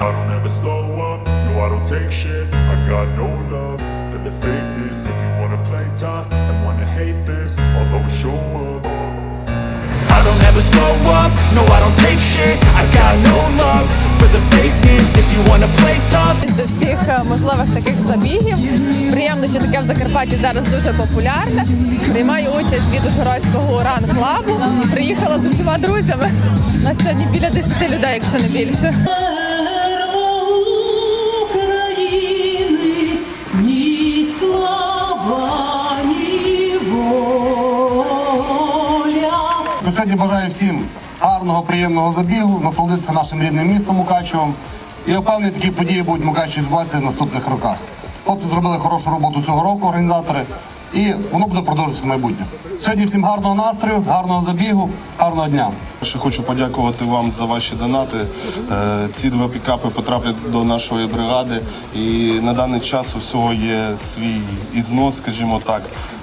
I don't ever slow up, no I don't take shit I got no love for the fakeness If you wanna play tough and wanna hate this I'll always show up I don't ever slow up, no I don't take shit I got no love for the fakeness If you wanna play tough до всіх е, можливих таких забігів. Приємно, що таке в Закарпатті зараз дуже популярне. Приймаю участь від Ужгородського уран клабу. Приїхала з усіма друзями. У нас сьогодні біля 10 людей, якщо не більше. Воля. Сьогодні бажаю всім гарного, приємного забігу, насолодитися нашим рідним містом Мукачевом. І я впевнений, такі події будуть Мукачеві відбуватися в наступних роках. Хлопці зробили хорошу роботу цього року, організатори, і воно буде продовжуватися в майбутнє. Сьогодні всім гарного настрою, гарного забігу, гарного дня. Ще хочу подякувати вам за ваші донати. Е, Ці два пікапи потраплять до нашої бригади, і на даний час у всього є свій ізнос, скажімо так.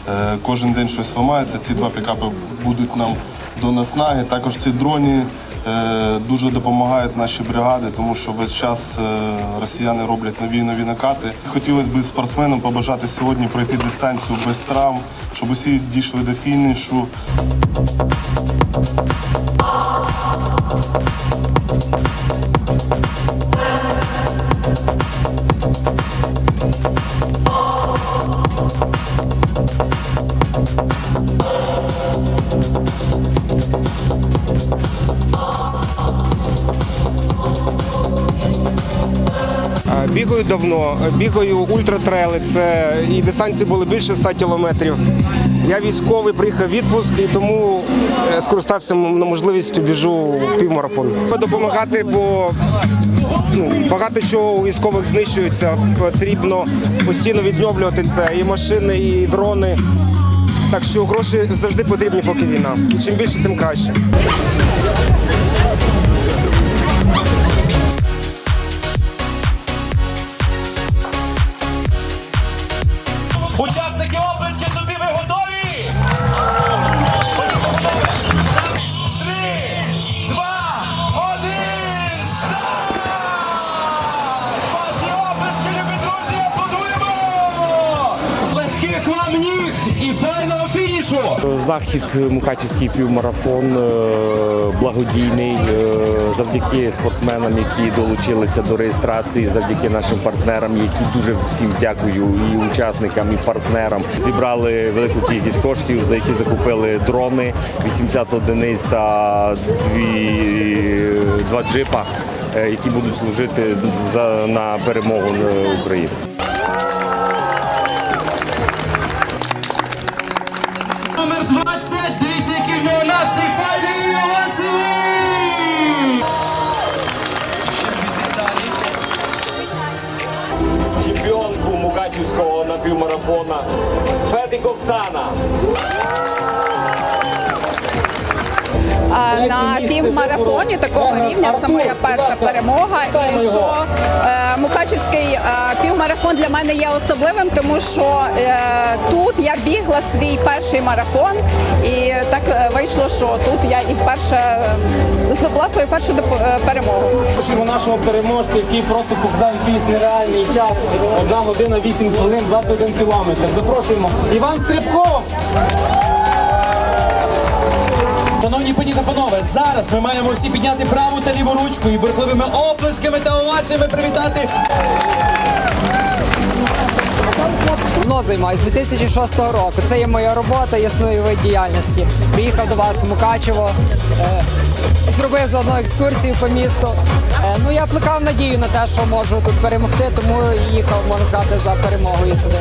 Е, Кожен день щось ламається. Ці два пікапи будуть нам до наснаги. Також ці дроні е, дуже допомагають наші бригади, тому що весь час е, росіяни роблять нові нові накати. Хотілося б спортсменам побажати сьогодні пройти дистанцію без травм, щоб усі дійшли до фінішу. Бігаю давно, бігаю ультратрейли, це і дистанції були більше 100 кілометрів. Я військовий, приїхав відпуск і тому е, скористався на можливістю біжу півмарафон. Допомагати, бо ну, багато чого у військових знищується. Потрібно постійно відновлювати це. І машини, і дрони. Так що гроші завжди потрібні, поки війна. І чим більше, тим краще. Фінішу! Захід Мукачівський півмарафон е, благодійний е, завдяки спортсменам, які долучилися до реєстрації, завдяки нашим партнерам, які дуже всім дякую, і учасникам, і партнерам. Зібрали велику кількість коштів, за які закупили дрони, 80 одиниць та два джипа, е, які будуть служити за, на перемогу України. Мукачівського напівмарафона Федик Оксана. На півмарафоні такого рівня. Це моя перша перемога. І що е, Мукачівський е, півмарафон для мене є особливим, тому що е, тут я бігла свій перший марафон, і так е, вийшло, що тут я і вперше е, здобула свою першу е, перемогу. Запрошуємо нашого переможця, який просто показав якийсь нереальний час. Одна година 8 хвилин, 21 кілометр. Запрошуємо Іван Стрибков. Шановні пані та панове, зараз ми маємо всі підняти праву та ліву ручку і бурхливими оплесками та оваціями привітати Давно займаюся з 2006 року. Це є моя робота, ясної вид діяльності. Приїхав до вас в Мукачево, е, зробив заодно екскурсію по місту. Е, ну я плекав надію на те, що можу тут перемогти, тому їхав, можна сказати, за перемогою сюди.